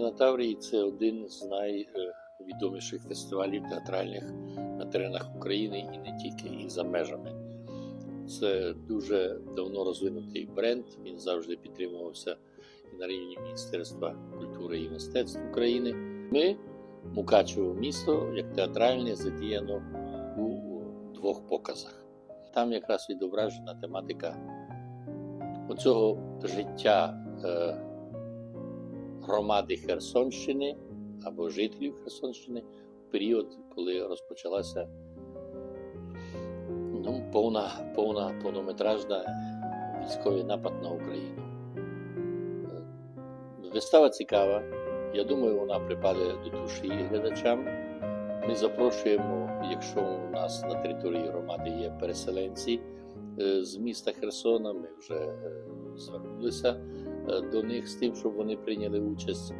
Таврії це один з найвідоміших фестивалів театральних на теренах України і не тільки, і за межами. Це дуже давно розвинутий бренд. Він завжди підтримувався і на рівні Міністерства культури і мистецтв України. Ми, Мукачево місто, як театральне, задіяно у двох показах. Там якраз відображена тематика оцього життя е, громади Херсонщини або жителів Херсонщини в період, коли розпочалася ну, повна, повна повнометражна військовий напад на Україну. Е, Вистава цікава. Я думаю, вона припаде до душі глядачам. Ми запрошуємо, якщо у нас на території громади є переселенці е, з міста Херсона, ми вже е, звернулися до них з тим, щоб вони прийняли участь.